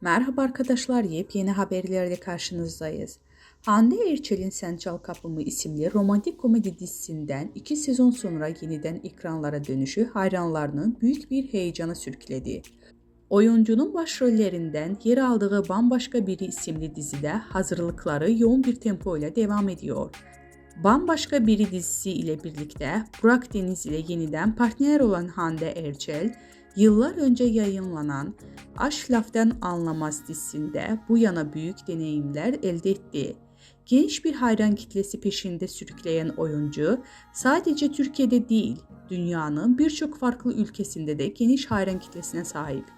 Merhaba arkadaşlar, yepyeni haberlerle karşınızdayız. Hande Erçel'in Sen Çal Kapımı isimli romantik komedi dizisinden iki sezon sonra yeniden ekranlara dönüşü hayranlarının büyük bir heyecana sürükledi. Oyuncunun başrollerinden yer aldığı Bambaşka Biri isimli dizide hazırlıkları yoğun bir tempo ile devam ediyor. Bambaşka Biri dizisi ile birlikte Burak Deniz ile yeniden partner olan Hande Erçel, yıllar önce yayınlanan Aşk Laftan Anlamaz dizisinde bu yana büyük deneyimler elde etti. Genç bir hayran kitlesi peşinde sürükleyen oyuncu sadece Türkiye'de değil, dünyanın birçok farklı ülkesinde de geniş hayran kitlesine sahip.